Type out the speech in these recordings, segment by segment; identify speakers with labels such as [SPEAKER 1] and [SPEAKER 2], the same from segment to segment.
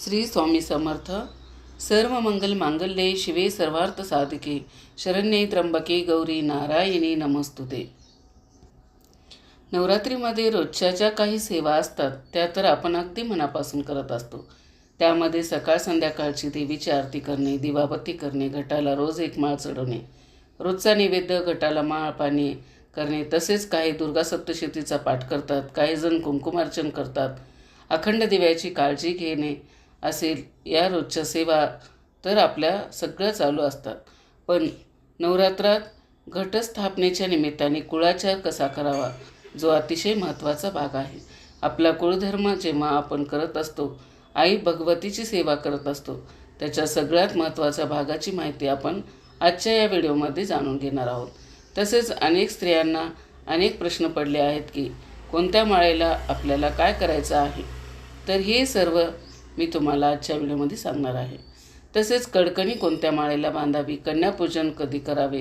[SPEAKER 1] श्री स्वामी समर्थ. सर्व मंगल मांगल्ये शिवे सर्वार्थ साधिके. शरण्ये त्र्यंबके गौरी नारायणी नमस्तुते. नवरात्रीमध्ये रोजच्या ज्या काही सेवा असतात त्या तर आपण अगदी मनापासून करत असतो. त्यामध्ये सकाळ संध्याकाळची देवीची आरती करणे दिवाबत्ती करणे घटाला रोज एक माळ चढवणे रोजचा नैवेद्य घटाला माळ पाणी करणे तसेच काही दुर्गा सप्तशतीचा पाठ करतात काही जण कुंकुमार्चन करतात अखंड दिव्याची काळजी घेणे असेल या रोजच्या सेवा तर आपल्या सगळ्या चालू असतात. पण नवरात्रात घटस्थापनेच्या निमित्ताने कुळाचार कसा करावा जो अतिशय महत्त्वाचा भाग आहे. आपला कुळधर्म जेव्हा आपण करत असतो आई भगवतीची सेवा करत असतो त्याच्या सगळ्यात महत्त्वाच्या भागाची माहिती आपण आजच्या या व्हिडिओमध्ये जाणून घेणार आहोत. तसेच अनेक स्त्रियांना अनेक प्रश्न पडले आहेत की कोणत्या माळेला आपल्याला काय करायचं आहे? तर हे सर्व मी तुम्हाला आजच्या व्हिडिओमध्ये सांगणार आहे. तसेच कडकणी कोणत्या माळेला बांधावी कन्यापूजन कधी करावे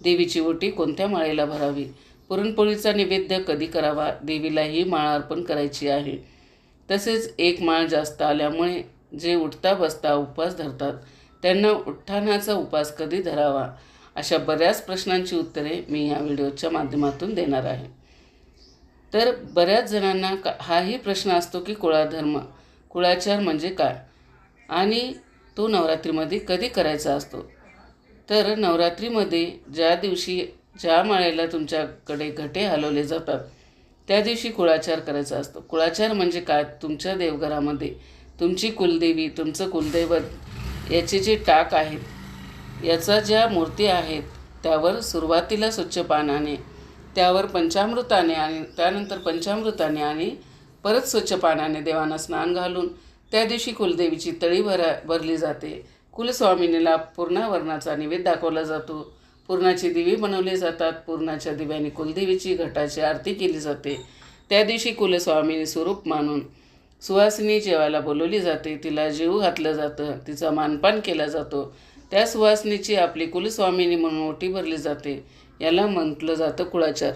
[SPEAKER 1] देवीची ओटी कोणत्या माळेला भरावी पुरणपोळीचा नैवेद्य कधी करावा देवीला ही माळ अर्पण करायची आहे. तसेच एक माळ जास्त आल्यामुळे जे उठता बसता उपवास धरतात त्यांना उठ्ठाणाचा उपवास कधी धरावा अशा बऱ्याच प्रश्नांची उत्तरे मी या व्हिडिओच्या माध्यमातून देणार आहे. तर बऱ्याच जणांना का हाही प्रश्न असतो की कुळाधर्म कुळाचार म्हणजे काय? आणि तो नवरात्रीमध्ये कधी करायचा असतो? तर नवरात्रीमध्ये ज्या दिवशी ज्या माळेला तुमच्याकडे घटे हलवले जातात त्या दिवशी कुळाचार करायचा असतो. कुळाचार म्हणजे काय? तुमच्या देवघरामध्ये तुमची कुलदेवी तुमचं कुलदैवत याचे जे टाक आहेत याचा ज्या मूर्ती आहेत त्यावर सुरुवातीला स्वच्छ पानाने त्यावर पंचामृताने आणि त्यानंतर पंचामृताने आणि परत स्वच्छ पाण्याने देवांना स्नान घालून त्या दिवशी कुलदेवीची तळी भरा भरली जाते. कुलस्वामिनीला पूर्णावरणाचा निवेद दाखवला जातो. पूर्णाची दिवे बनवले जातात. पूर्णाच्या दिव्याने कुलदेवीची घटाची आरती केली जाते. त्या दिवशी कुलस्वामिनी स्वरूप मानून सुवासिनी जेवायला बोलवली जाते. तिला जीव घातलं जातं. तिचा मानपान केला जातो. त्या सुवासिनीची आपली कुलस्वामिनी म्हणून ओटी भरली जाते. याला म्हटलं जातं कुळाचार.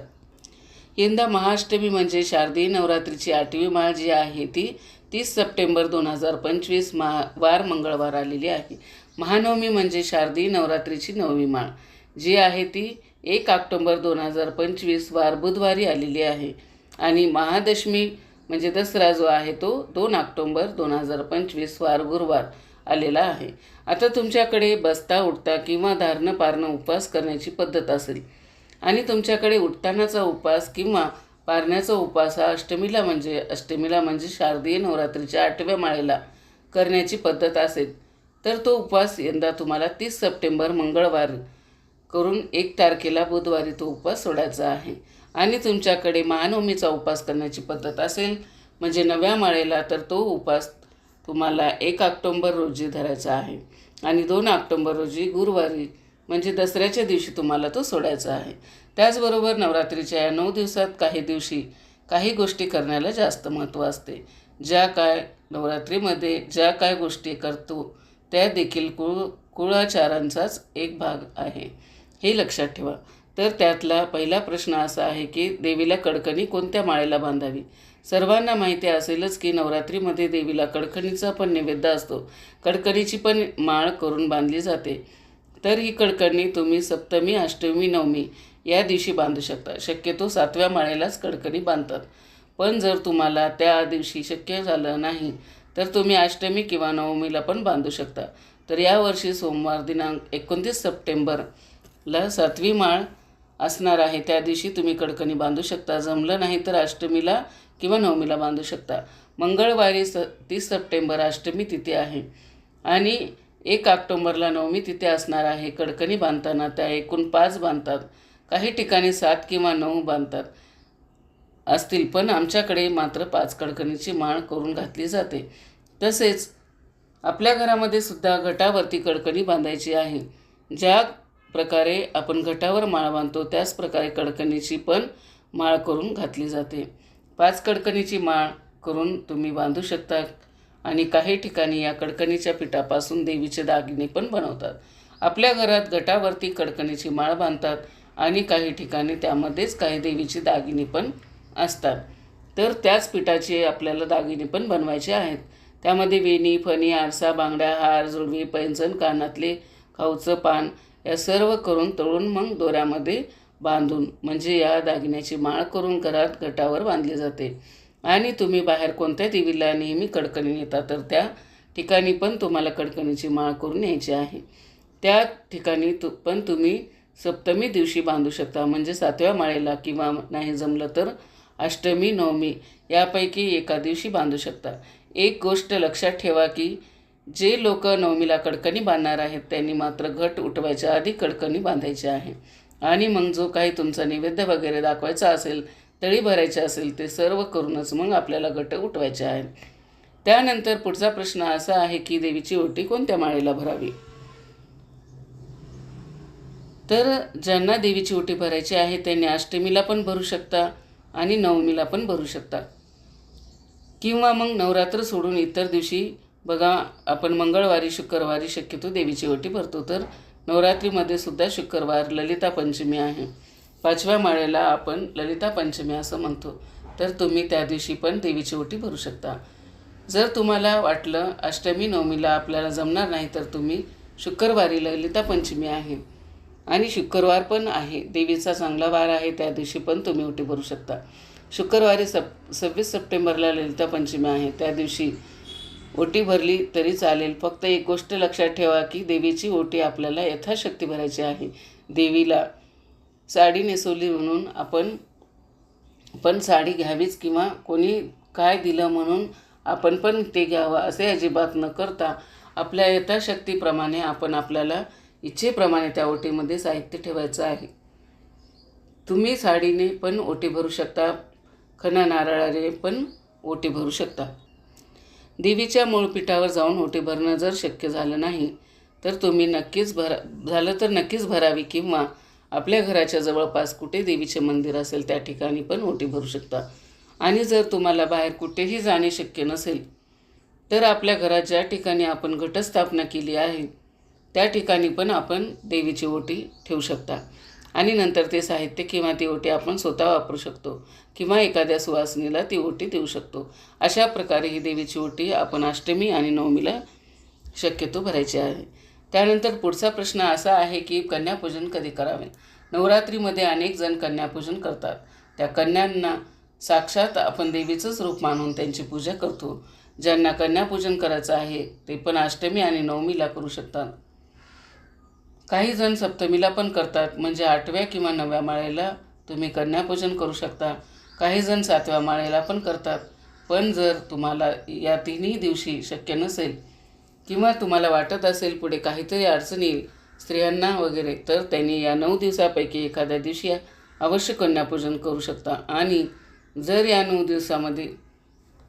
[SPEAKER 1] यंदा महाअष्टमी म्हणजे शारदीय नवरात्रीची आठवी माळ जी आहे ती तीस सप्टेंबर दोन हजार पंचवीस महा वार मंगळवार आलेली आहे. महानवमी म्हणजे शारदीय नवरात्रीची नववी माळ. जी आहे ती एक ऑक्टोंबर दोन हजार पंचवीस वार बुधवारी आलेली आहे. आणि महादशमी म्हणजे दसरा जो आहे तो दोन ऑक्टोंबर दोन हजार पंचवीस वार गुरुवार आलेला आहे. आता तुमच्याकडे बसता उठता किंवा धारणं पारणं उपवास करण्याची पद्धत असेल आणि तुमच्याकडे उठतानाचा उपवास किंवा पारण्याचा उपवास हा अष्टमीला म्हणजे अष्टमीला म्हणजे शारदीय नवरात्रीच्या आठव्या माळेला करण्याची पद्धत असेल तर तो उपवास यंदा तुम्हाला तीस सप्टेंबर मंगळवार करून एक तारखेला बुधवारी तो उपवास सोडायचा आहे. आणि तुमच्याकडे महानवमीचा उपवास करण्याची पद्धत असेल म्हणजे नव्या माळेला तर तो उपवास तुम्हाला एक ऑक्टोंबर रोजी धरायचा आहे. आणि दोन ऑक्टोंबर रोजी गुरुवारी म्हणजे दसऱ्याच्या दिवशी तुम्हाला तो सोडायचा आहे. त्याचबरोबर नवरात्रीच्या या नऊ दिवसात काही दिवशी काही गोष्टी करण्याला जास्त महत्त्व असते. ज्या काय नवरात्रीमध्ये ज्या काय गोष्टी करतो त्या देखील कुळ कुळाचारांचाच एक भाग आहे. हे लक्षात ठेवा. तर त्यातला पहिला प्रश्न असा आहे की देवीला कडकणी कोणत्या माळेला बांधावी? सर्वांना माहिती असेलच की नवरात्रीमध्ये देवीला कडकणीचा पण नैवेद्य असतो. कडकणीची पण माळ करून बांधली जाते. तर ही कडकणी तुम्ही सप्तमी अष्टमी नवमी या दिवशी बांधू शकता. शक्यतो सातव्या माळेलाच कडकणी बांधतात. पण जर तुम्हाला त्या दिवशी शक्य झालं नाही तर तुम्ही अष्टमी किंवा नवमीला पण बांधू शकता. तर यावर्षी सोमवार दिनांक एकोणतीस सप्टेंबरला सातवी माळ असणार आहे. त्या दिवशी तुम्ही कडकणी बांधू शकता. जमलं नाही तर अष्टमीला किंवा नवमीला बांधू शकता. मंगळवारी स तीस सप्टेंबर अष्टमी तिथी आहे. आणि एक ऑक्टोंबरला नवमी तिथे असणार आहे. कडकणी बांधताना त्या एकूण पाच बांधतात. काही ठिकाणी सात किंवा नऊ बांधतात. असतील पण आमच्याकडे मात्र पाच कडकणीची माळ करून घातली जाते. तसेच आपल्या घरामध्ये सुद्धा घटावरती कडकणी बांधायची आहे. ज्या प्रकारे आपण घटावर माळ बांधतो त्याच प्रकारे कडकणीची पण माळ करून घातली जाते. पाच कडकणीची माळ करून तुम्ही बांधू शकता. आणि काही ठिकाणी या कडकणीच्या पिठापासून देवीचे दागिने पण बनवतात. आपल्या घरात गटावरती कडकणीची माळ बांधतात आणि काही ठिकाणी त्यामध्येच काही देवीची दागिने पण असतात. तर त्याच पिठाचे आपल्याला दागिने पण बनवायचे आहेत. त्यामध्ये वेणी फणी आरसा बांगड्या हार जुळवी पैंजण कानातले खाऊचं पान या सर्व करून तळून मग दोऱ्यामध्ये बांधून म्हणजे या दागिन्याची माळ करून घरात गटावर बांधली जाते. आणि तुम्ही बाहेर कोणत्या देवीला नेहमी कडकणी नेता तर त्या ठिकाणी पण तुम्हाला कडकणीची माळ करून न्यायची आहे. त्या ठिकाणी तु पण तुम्ही सप्तमी दिवशी बांधू शकता म्हणजे सातव्या माळेला किंवा नाही जमलं तर अष्टमी नवमी यापैकी एका दिवशी बांधू शकता. एक गोष्ट लक्षात ठेवा की जे लोक नवमीला कडकणी बांधणार आहेत त्यांनी मात्र घट उठवायच्या आधी कडकणी बांधायची आहे. आणि मग जो काही तुमचा नैवेद्य वगैरे दाखवायचा असेल तळी भरायचे असेल ते सर्व करूनच मग आपल्याला गट उठवायचे आहेत. त्यानंतर पुढचा प्रश्न असा आहे की देवीची ओटी कोणत्या माळेला भरावी? तर ज्यांना देवीची ओटी भरायची आहे त्यांनी अष्टमीला पण भरू शकता आणि नवमीला पण भरू शकता. किंवा मग नवरात्र सोडून इतर दिवशी बघा आपण मंगळवारी शुक्रवारी शक्यतो देवीची ओटी भरतो. तर नवरात्रीमध्ये सुद्धा शुक्रवार ललिता पंचमी आहे. पाचव्या माळेला आपण ललिता पंचमी असं म्हणतो. तर तुम्ही त्या दिवशी पण देवीची ओटी भरू शकता. जर तुम्हाला वाटलं अष्टमी नवमीला आपल्याला जमणार नाही तर तुम्ही शुक्रवारी ललिता पंचमी आहे. आणि शुक्रवार पण आहे. देवीचा चांगला वार आहे त्या दिवशी पण तुम्ही ओटी भरू शकता. शुक्रवारी सप सव्वीस सप्टेंबरला ललिता पंचमी आहे. त्या दिवशी ओटी भरली तरी चालेल. फक्त एक गोष्ट लक्षात ठेवा की देवीची ओटी आपल्याला यथाशक्ती भरायची आहे. देवीला साडी नेसवली म्हणून आपण पण साडी घ्यावीच किंवा कोणी काय दिलं म्हणून आपण पण ते घ्यावं असे अजिबात न करता आपल्या यथाशक्तीप्रमाणे आपण आपल्याला इच्छेप्रमाणे त्या ओटीमध्ये साहित्य ठेवायचं आहे. तुम्ही साडीने पण ओटी भरू शकता खना नारळाने पण ओटी भरू शकता. देवीच्या मूळपीठावर जाऊन ओटी भरणं जर शक्य झालं नाही तर तुम्ही नक्कीच भरा झालं तर नक्कीच भरावी किंवा आपल्या घराच्या जवळपास कुठे देवीचे मंदिर असेल त्या ठिकाणी पण ओटी भरू शकता. आणि जर तुम्हाला बाहेर कुठेही जाणे शक्य नसेल तर आपल्या घरात ज्या ठिकाणी आपण घटस्थापना केली आहे त्या ठिकाणी पण आपण देवीची ओटी ठेवू शकता. आणि नंतर ते साहित्य किंवा ती ओटी आपण स्वतः वापरू शकतो किंवा एखाद्या सुवासिनीला ती ओटी देऊ शकतो. अशा प्रकारे ही देवीची ओटी आपण अष्टमी आणि नवमीला शक्यतो भरायची आहे. त्यानंतर पुढचा प्रश्न असा आहे की कन्यापूजन कधी करावे? नवरात्रीमध्ये अनेक जण कन्यापूजन करतात. त्या कन्यांना साक्षात आपण देवीचंच रूप मानून त्यांची पूजा करतो. ज्यांना कन्यापूजन करायचं आहे ते पण अष्टमी आणि नवमीला करू शकतात. काही जण सप्तमीला पण करतात म्हणजे आठव्या किंवा नवव्या माळेला तुम्ही कन्यापूजन करू शकता. काही जण सातव्या माळेला पण करतात. पण जर तुम्हाला या तिन्ही दिवशी शक्य नसेल किंवा तुम्हाला वाटत असेल पुढे काहीतरी अडचण येईल स्त्रियांना वगैरे तर त्यांनी या नऊ दिवसापैकी एखाद्या दिवशी अवश्य कन्यापूजन करू शकता. आणि जर या नऊ दिवसामध्ये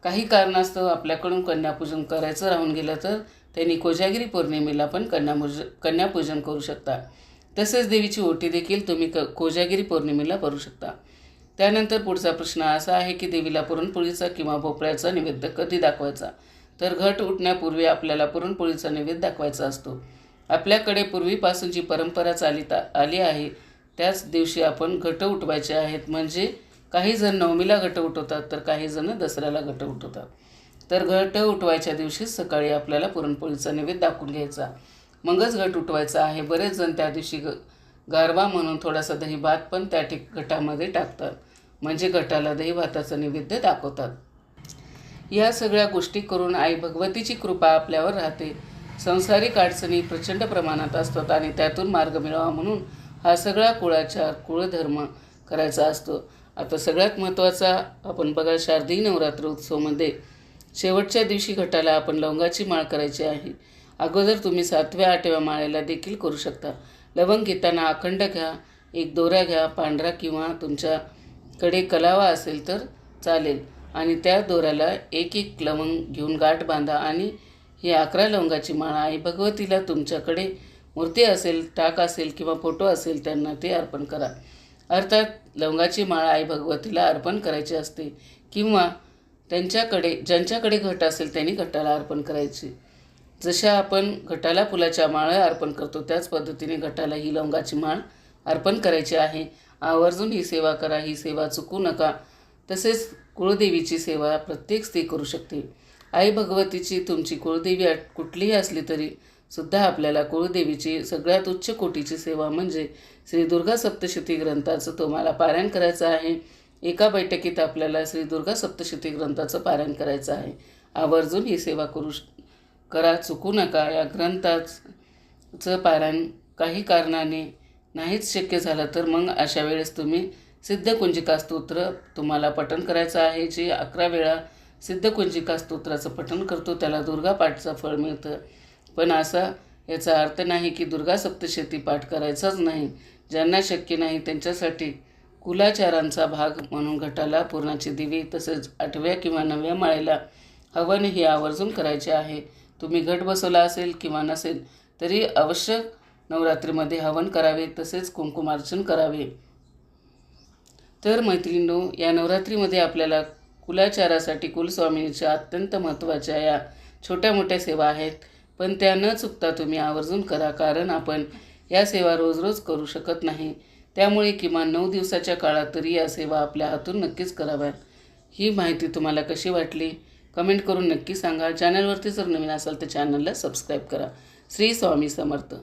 [SPEAKER 1] काही कारणास्तव आपल्याकडून कन्यापूजन करायचं राहून गेलं तर त्यांनी कोजागिरी पौर्णिमेला पण कन्यापूज कन्यापूजन करू शकता. तसेच देवीची ओटी देखील तुम्ही क कोजागिरी पौर्णिमेला भरू शकता. त्यानंतर पुढचा प्रश्न असा आहे की देवीला पुरणपोळीचा किंवा भोपळ्याचा नैवेद्य कधी दाखवायचा? तर घट उठण्यापूर्वी आपल्याला पुरणपोळीचा नैवेद्य दाखवायचा असतो. आपल्याकडे पूर्वीपासून जी परंपरा चालित आली आहे त्याच दिवशी आपण घट उठवायचे आहेत. म्हणजे काही जण नवमीला घट उठवतात तर काही जण दसऱ्याला घट उठवतात. तर घट उठवायच्या दिवशीच सकाळी आपल्याला पुरणपोळीचा नैवेद्य दाखवून घ्यायचा. मगच घट उठवायचा आहे. बरेच जण त्या दिवशी ग गारवा म्हणून थोडासा दही भात पण त्या ठिक घटामध्ये टाकतात. म्हणजे घटाला दही भाताचं नैवेद्य दाखवतात. या सगळ्या गोष्टी करून आई भगवतीची कृपा आपल्यावर राहते. संसारिक अडचणी प्रचंड प्रमाणात असतात आणि त्यातून मार्ग मिळावा म्हणून हा सगळा कुळाचार कुळधर्म करायचा असतो. आता सगळ्यात महत्त्वाचा आपण बघा शारदीय नवरात्र उत्सवमध्ये शेवटच्या दिवशी घटाला आपण लवंगाची माळ करायची आहे. अगोदर तुम्ही सातव्या आठव्या माळेला देखील करू शकता. लवंग घेताना अखंड घ्या एक दोऱ्या घ्या पांढरा किंवा तुमच्याकडे कलावा असेल तर चालेल. आणि त्या दोऱ्याला एक एक लवंग घेऊन गाठ बांधा आणि ही अकरा लवंगाची माळा आहे. भगवतीला तुमच्याकडे मूर्ती असेल टाक असेल किंवा फोटो असेल त्यांना ते अर्पण करा. अर्थात लवंगाची माळ आई भगवतीला अर्पण करायची असते किंवा त्यांच्याकडे ज्यांच्याकडे घट असेल त्यांनी घटाला अर्पण करायची. जशा आपण घटाला फुलाच्या माळा अर्पण करतो त्याच पद्धतीने घटाला ही लवंगाची माळ अर्पण करायची आहे. आवर्जून ही सेवा करा ही सेवा चुकू नका. तसेच कुळदेवीची सेवा प्रत्येक स्त्री करू शकते. आई भगवतीची तुमची कुळदेवी कुठलीही असली तरी सुद्धा आपल्याला कुळदेवीची सगळ्यात उच्च कोटीची सेवा म्हणजे श्री दुर्गा सप्तशती ग्रंथाचं तुम्हाला पारायण करायचं आहे. एका बैठकीत आपल्याला श्री दुर्गा सप्तशती ग्रंथाचं पारायण करायचं आहे. आवर्जून ही सेवा करू श- करा चुकू नका. या ग्रंथाचं पारायण काही कारणाने नाहीच शक्य झालं तर मग अशा वेळेस तुम्ही सिद्धकुंजिका स्तोत्र तुम्हाला पठण करायचं आहे. जे अकरा वेळा सिद्धकुंजिका स्तोत्राचं पठण करतो त्याला दुर्गा पाठचं फळ मिळतं. पण असा याचा अर्थ नाही की दुर्गा सप्तशती पाठ करायचाच नाही. ज्यांना शक्य नाही त्यांच्यासाठी कुलाचारांचा भाग म्हणून घटाला पूर्णाची दिवी तसेच आठव्या किंवा नवव्या माळेला हवन हे आवर्जून करायचे आहे. तुम्ही घट बसवला असेल किंवा नसेल तरी अवश्य नवरात्रीमध्ये हवन करावे तसेच कुंकुमार्चन करावे. तर मैत्रिणींनो या नवरात्रीमध्ये आपल्याला कुलाचारासाठी कुलस्वामींच्या अत्यंत महत्त्वाच्या या छोट्या मोठ्या सेवा आहेत. पण त्या न चुकता तुम्ही आवर्जून करा कारण आपण या सेवा रोज रोज करू शकत नाही. त्यामुळे किमान नऊ दिवसाच्या काळात तरी या सेवा आपल्या हातून नक्कीच कराव्यात. ही माहिती तुम्हाला कशी वाटली? कमेंट करून नक्की सांगा. चॅनलवरती जर नवीन असाल तर चॅनलला सबस्क्राईब करा. श्री स्वामी समर्थ.